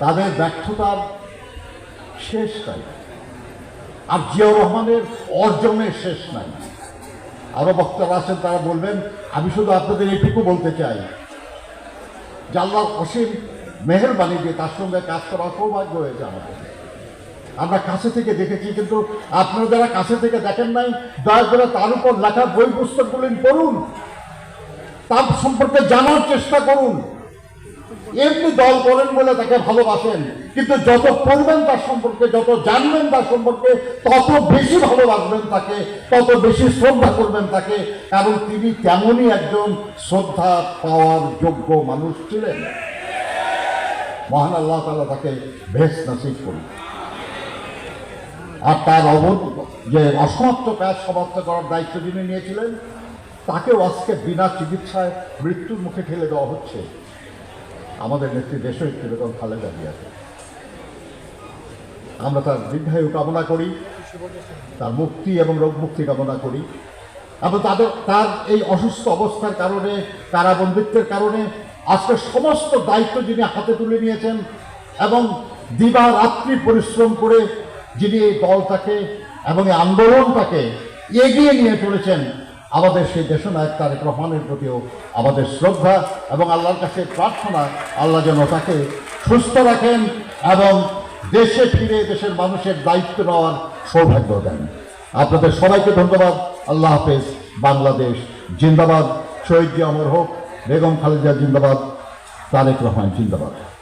তাদের ব্যর্থতার শেষ নাই। আর জিয়াউর রহমানের অর্জনের শেষ নাই। আরও বক্তারা আছেন, তারা বলবেন, আমি শুধু আপনাদের এইটুকু বলতে চাই যে আল্লাহর অসীম মেহরবানি দিয়ে তার সঙ্গে কাজ করার সৌভাগ্য হয়েছে আমাদের। আমরা কাছে থেকে দেখেছি, কিন্তু আপনারা যারা কাছে থেকে দেখেন নাই, দয়া করে তার উপর লেখা বই পুস্তকগুলি পড়ুন। তার সম্পর্কে জানার চেষ্টা করুন। এমনি দল করেন বলে তাকে ভালোবাসেন, কিন্তু যত পড়বেন তার সম্পর্কে, যত জানবেন তার সম্পর্কে, তত বেশি ভালোবাসবেন তাকে, তত বেশি শ্রদ্ধা করবেন তাকে, কারণ তিনি তেমনই একজন শ্রদ্ধা পাওয়ার যোগ্য মানুষ ছিলেন। মহান আল্লাহ তালা তাকে ভেস নাসিব করুন। আর তার অবধ যে অসমাপ্ত কাজ সমাপ্ত করার দায়িত্ব যিনি নিয়েছিলেন, তাকেও আজকে বিনা চিকিৎসায় মৃত্যুর মুখে ঠেলে দেওয়া হচ্ছে। আমাদের নেত্রী দেশনেত্রী বেগম খালেদা জিয়াকে আমরা তার দীর্ঘায়ু কামনা করি, তার মুক্তি এবং রোগ মুক্তি কামনা করি। এবং তাদের, তার এই অসুস্থ অবস্থার কারণে, কারাবন্দিত্বের কারণে আজকে সমস্ত দায়িত্ব যিনি হাতে তুলে নিয়েছেন এবং দিবা রাত্রি পরিশ্রম করে যিনি এই দলটাকে এবং এই আন্দোলনটাকে এগিয়ে নিয়ে চলেছেন আমাদের সেই দেশনায়ক তারেক রহমানের প্রতিও আমাদের শ্রদ্ধা এবং আল্লাহর কাছে প্রার্থনা, আল্লাহ যেন তাকে সুস্থ রাখেন এবং দেশে ফিরে দেশের মানুষের দায়িত্ব নেওয়ার সৌভাগ্য দেন। আপনাদের সবাইকে ধন্যবাদ। আল্লাহ হাফেজ। বাংলাদেশ জিন্দাবাদ। শহীদ জি অমর হোক, বেগম খালেদা জিন্দাবাদ, তারেক রহমান জিন্দাবাদ।